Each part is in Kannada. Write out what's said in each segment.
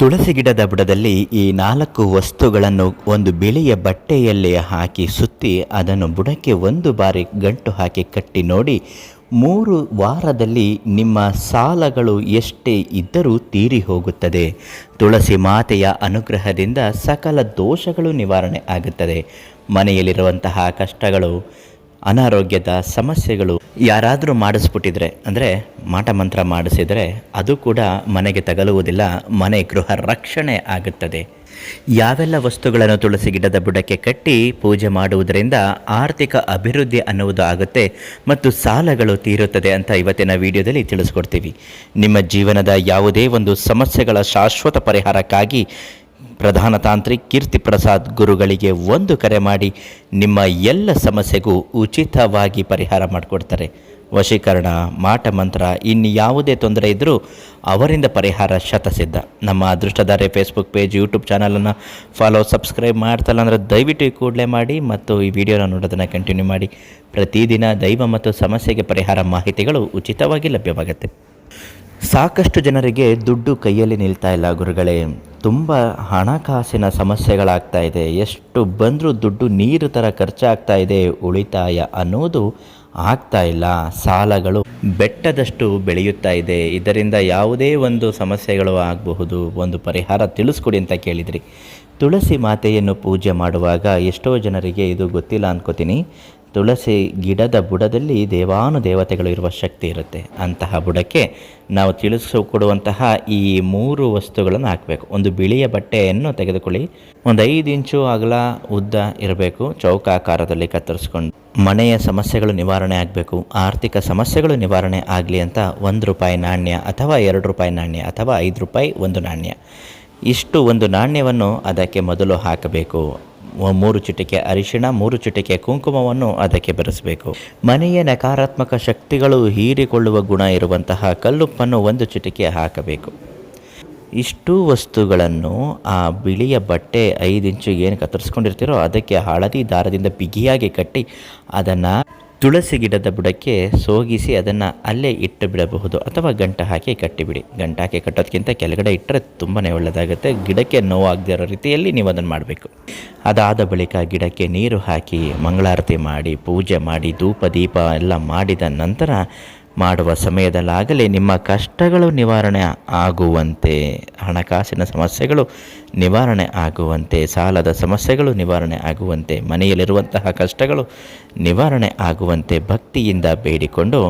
ತುಳಸಿ ಗಿಡದ ಬುಡದಲ್ಲಿ ಈ ನಾಲ್ಕು ವಸ್ತುಗಳನ್ನು ಒಂದು ಬಿಳಿಯ ಬಟ್ಟೆಯಲ್ಲಿ ಹಾಕಿ ಸುತ್ತಿ ಅದನ್ನು ಬುಡಕ್ಕೆ ಒಂದು ಬಾರಿ ಗಂಟು ಹಾಕಿ ಕಟ್ಟಿ ನೋಡಿ, ಮೂರು ವಾರದಲ್ಲಿ ನಿಮ್ಮ ಸಾಲಗಳು ಎಷ್ಟೇ ಇದ್ದರೂ ತೀರಿ ಹೋಗುತ್ತದೆ. ತುಳಸಿ ಮಾತೆಯ ಅನುಗ್ರಹದಿಂದ ಸಕಲ ದೋಷಗಳು ನಿವಾರಣೆ ಆಗುತ್ತದೆ. ಮನೆಯಲ್ಲಿರುವಂತಹ ಕಷ್ಟಗಳು ಅನಾರೋಗ್ಯದ ಸಮಸ್ಯೆಗಳು ಯಾರಾದರೂ ಮಾಡಿಸ್ಬಿಟ್ಟಿದ್ರೆ, ಅಂದರೆ ಮಾಟ ಮಂತ್ರ ಮಾಡಿಸಿದರೆ ಅದು ಕೂಡ ಮನೆಗೆ ತಗಲುವುದಿಲ್ಲ, ಮನೆ ಗೃಹ ರಕ್ಷಣೆ ಆಗುತ್ತದೆ. ಯಾವೆಲ್ಲ ವಸ್ತುಗಳನ್ನು ತುಳಸಿ ಗಿಡದ ಬುಡಕ್ಕೆ ಕಟ್ಟಿ ಪೂಜೆ ಮಾಡುವುದರಿಂದ ಆರ್ಥಿಕ ಅಭಿವೃದ್ಧಿ ಅನ್ನುವುದು ಆಗುತ್ತೆ ಮತ್ತು ಸಾಲಗಳು ತೀರುತ್ತದೆ ಅಂತ ಇವತ್ತಿನ ವಿಡಿಯೋದಲ್ಲಿ ತಿಳಿಸ್ಕೊಡ್ತೀವಿ. ನಿಮ್ಮ ಜೀವನದ ಯಾವುದೇ ಒಂದು ಸಮಸ್ಯೆಗಳ ಶಾಶ್ವತ ಪರಿಹಾರಕ್ಕಾಗಿ ಪ್ರಧಾನ ತಾಂತ್ರಿಕ್ ಕೀರ್ತಿ ಪ್ರಸಾದ್ ಗುರುಗಳಿಗೆ ಒಂದು ಕರೆ ಮಾಡಿ ನಿಮ್ಮ ಎಲ್ಲ ಸಮಸ್ಯೆಗೂ ಉಚಿತವಾಗಿ ಪರಿಹಾರ ಮಾಡಿಕೊಡ್ತಾರೆ. ವಶೀಕರಣ, ಮಾಟ ಮಂತ್ರ, ಇನ್ನು ಯಾವುದೇ ತೊಂದರೆ ಇದ್ದರೂ ಅವರಿಂದ ಪರಿಹಾರ ಶತಸಿದ್ಧ. ನಮ್ಮ ಅದೃಷ್ಟಧಾರೆ ಫೇಸ್ಬುಕ್ ಪೇಜ್ ಯೂಟ್ಯೂಬ್ ಚಾನಲನ್ನು ಫಾಲೋ ಸಬ್ಸ್ಕ್ರೈಬ್ ಮಾಡ್ತಲ್ಲ ಅಂದರೆ ದಯವಿಟ್ಟು ಕೂಡಲೇ ಮಾಡಿ ಮತ್ತು ಈ ವಿಡಿಯೋನ ನೋಡೋದನ್ನು ಕಂಟಿನ್ಯೂ ಮಾಡಿ. ಪ್ರತಿದಿನ ದೈವ ಮತ್ತು ಸಮಸ್ಯೆಗೆ ಪರಿಹಾರ ಮಾಹಿತಿಗಳು ಉಚಿತವಾಗಿ ಲಭ್ಯವಾಗುತ್ತೆ. ಸಾಕಷ್ಟು ಜನರಿಗೆ ದುಡ್ಡು ಕೈಯಲ್ಲಿ ನಿಲ್ತಾ ಇಲ್ಲ ಗುರುಗಳೇ. ತುಂಬ ಹಣಕಾಸಿನ ಸಮಸ್ಯೆಗಳಾಗ್ತಾ ಇದೆ. ಎಷ್ಟು ಬಂದರೂ ದುಡ್ಡು ನೀರು ಥರ ಖರ್ಚಾಗ್ತಾ ಇದೆ, ಉಳಿತಾಯ ಅನ್ನೋದು ಆಗ್ತಾ ಇಲ್ಲ. ಸಾಲಗಳು ಬೆಟ್ಟದಷ್ಟು ಬೆಳೆಯುತ್ತಾ ಇದೆ. ಇದರಿಂದ ಯಾವುದೇ ಒಂದು ಸಮಸ್ಯೆಗಳು ಆಗಬಹುದು. ಒಂದು ಪರಿಹಾರ ತಿಳಿಸ್ಕೊಡಿ ಅಂತ ಕೇಳಿದ್ರಿ. ತುಳಸಿ ಮಾತೆಯನ್ನು ಪೂಜೆ ಮಾಡುವಾಗ ಎಷ್ಟೋ ಜನರಿಗೆ ಇದು ಗೊತ್ತಿಲ್ಲ ಅನ್ಕೋತೀನಿ. ತುಳಸಿ ಗಿಡದ ಬುಡದಲ್ಲಿ ದೇವಾನು ದೇವತೆಗಳು ಇರುವ ಶಕ್ತಿ ಇರುತ್ತೆ. ಅಂತಹ ಬುಡಕ್ಕೆ ನಾವು ತಿಳಿಸಿಕೊಡುವಂತಹ ಈ ಮೂರು ವಸ್ತುಗಳನ್ನು ಹಾಕಬೇಕು. ಒಂದು ಬಿಳಿಯ ಬಟ್ಟೆಯನ್ನು ತೆಗೆದುಕೊಳ್ಳಿ. ಒಂದು ಐದು ಇಂಚು ಅಗಲ ಉದ್ದ ಇರಬೇಕು. ಚೌಕಾಕಾರದಲ್ಲಿ ಕತ್ತರಿಸ್ಕೊಂಡು ಮನೆಯ ಸಮಸ್ಯೆಗಳು ನಿವಾರಣೆ ಆಗಬೇಕು. ಆರ್ಥಿಕ ಸಮಸ್ಯೆಗಳು ನಿವಾರಣೆ ಆಗಲಿ ಅಂತ ಒಂದು ರೂಪಾಯಿ ನಾಣ್ಯ ಅಥವಾ ಎರಡು ರೂಪಾಯಿ ನಾಣ್ಯ ಅಥವಾ ಐದು ರೂಪಾಯಿ ಒಂದು ನಾಣ್ಯ. ಇಷ್ಟು ಒಂದು ನಾಣ್ಯವನ್ನು ಅದಕ್ಕೆ ಮೊದಲು ಹಾಕಬೇಕು. ಮೂರು ಚಿಟಿಕೆ ಅರಿಶಿಣ, ಮೂರು ಚಿಟಿಕೆ ಕುಂಕುಮವನ್ನು ಅದಕ್ಕೆ ಬೆರೆಸಬೇಕು. ಮನೆಯ ನಕಾರಾತ್ಮಕ ಶಕ್ತಿಗಳು ಹೀರಿಕೊಳ್ಳುವ ಗುಣ ಇರುವಂತಹ ಕಲ್ಲುಪ್ಪನ್ನು ಒಂದು ಚಿಟಿಕೆ ಹಾಕಬೇಕು. ಇಷ್ಟು ವಸ್ತುಗಳನ್ನು ಆ ಬಿಳಿಯ ಬಟ್ಟೆ ಐದು ಇಂಚು ಏನು ಕತ್ತರಿಸ್ಕೊಂಡಿರ್ತೀರೋ ಅದಕ್ಕೆ ಹಳದಿ ದಾರದಿಂದ ಬಿಗಿಯಾಗಿ ಕಟ್ಟಿ ಅದನ್ನು ತುಳಸಿ ಗಿಡದ ಬುಡಕ್ಕೆ ಸೋಗಿಸಿ ಅದನ್ನು ಅಲ್ಲೇ ಇಟ್ಟು ಬಿಡಬಹುದು ಅಥವಾ ಗಂಟು ಹಾಕಿ ಕಟ್ಟಿಬಿಡಿ. ಗಂಟು ಹಾಕಿ ಕಟ್ಟೋದಕ್ಕಿಂತ ಕೆಳಗಡೆ ಇಟ್ಟರೆ ತುಂಬಾ ಒಳ್ಳೆಯದಾಗುತ್ತೆ ಗಿಡಕ್ಕೆ ನೋವಾಗದೇ ಇರೋ ರೀತಿಯಲ್ಲಿ ನೀವು ಅದನ್ನು ಮಾಡಬೇಕು. ಅದಾದ ಬಳಿಕ ಗಿಡಕ್ಕೆ ನೀರು ಹಾಕಿ ಮಂಗಳಾರತಿ ಮಾಡಿ, ಪೂಜೆ ಮಾಡಿ, ಧೂಪ, ದೀಪ ಎಲ್ಲ ಮಾಡಿದ ನಂತರ ಮಾಡುವ ಸಮಯದಲ್ಲಾಗಲಿ ನಿಮ್ಮ ಕಷ್ಟಗಳು ನಿವಾರಣೆ ಆಗುವಂತೆ, ಹಣಕಾಸಿನ ಸಮಸ್ಯೆಗಳು ನಿವಾರಣೆ ಆಗುವಂತೆ, ಸಾಲದ ಸಮಸ್ಯೆಗಳು ನಿವಾರಣೆ ಆಗುವಂತೆ, ಮನೆಯಲ್ಲಿರುವಂತಹ ಕಷ್ಟಗಳು ನಿವಾರಣೆ ಆಗುವಂತೆ ಭಕ್ತಿಯಿಂದ ಬೇಡಿಕೊಂಡು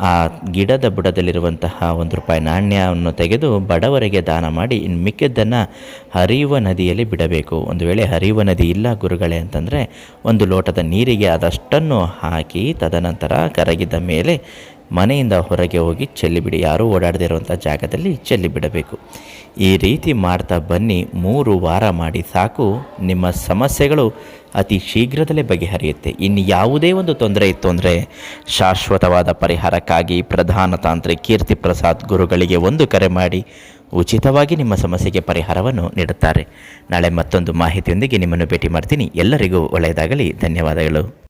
ಆ ಗಿಡದ ಬುಡದಲ್ಲಿರುವಂತಹ ಒಂದು ರೂಪಾಯಿ ನಾಣ್ಯವನ್ನು ತೆಗೆದು ಬಡವರಿಗೆ ದಾನ ಮಾಡಿ ಇನ್ನು ಮಿಕ್ಕಿದ್ದನ್ನು ಹರಿಯುವ ನದಿಯಲ್ಲಿ ಬಿಡಬೇಕು. ಒಂದು ವೇಳೆ ಹರಿಯುವ ನದಿ ಇಲ್ಲ ಗುರುಗಳೇ ಅಂತಂದರೆ ಒಂದು ಲೋಟದ ನೀರಿಗೆ ಅದಷ್ಟನ್ನು ಹಾಕಿ ತದನಂತರ ಕರಗಿದ ಮೇಲೆ ಮನೆಯಿಂದ ಹೊರಗೆ ಹೋಗಿ ಚೆಲ್ಲಿಬಿಡಿ. ಯಾರೂ ಓಡಾಡದೇ ಇರುವಂಥ ಜಾಗದಲ್ಲಿ ಚೆಲ್ಲಿಬಿಡಬೇಕು. ಈ ರೀತಿ ಮಾಡ್ತಾ ಬನ್ನಿ. ಮೂರು ವಾರ ಮಾಡಿ ಸಾಕು. ನಿಮ್ಮ ಸಮಸ್ಯೆಗಳು ಅತಿ ಶೀಘ್ರದಲ್ಲೇ ಬಗೆಹರಿಯುತ್ತೆ. ಇನ್ನು ಯಾವುದೇ ಒಂದು ತೊಂದರೆ ಇತ್ತು ಅಂದರೆ ಶಾಶ್ವತವಾದ ಪರಿಹಾರಕ್ಕಾಗಿ ಪ್ರಧಾನ ತಾಂತ್ರಿ ಕೀರ್ತಿ ಪ್ರಸಾದ್ ಗುರುಗಳಿಗೆ ಒಂದು ಕರೆ ಮಾಡಿ ಉಚಿತವಾಗಿ ನಿಮ್ಮ ಸಮಸ್ಯೆಗೆ ಪರಿಹಾರವನ್ನು ನೀಡುತ್ತಾರೆ. ನಾಳೆ ಮತ್ತೊಂದು ಮಾಹಿತಿಯೊಂದಿಗೆ ನಿಮ್ಮನ್ನು ಭೇಟಿ ಮಾಡ್ತೀನಿ. ಎಲ್ಲರಿಗೂ ಒಳ್ಳೆಯದಾಗಲಿ. ಧನ್ಯವಾದಗಳು.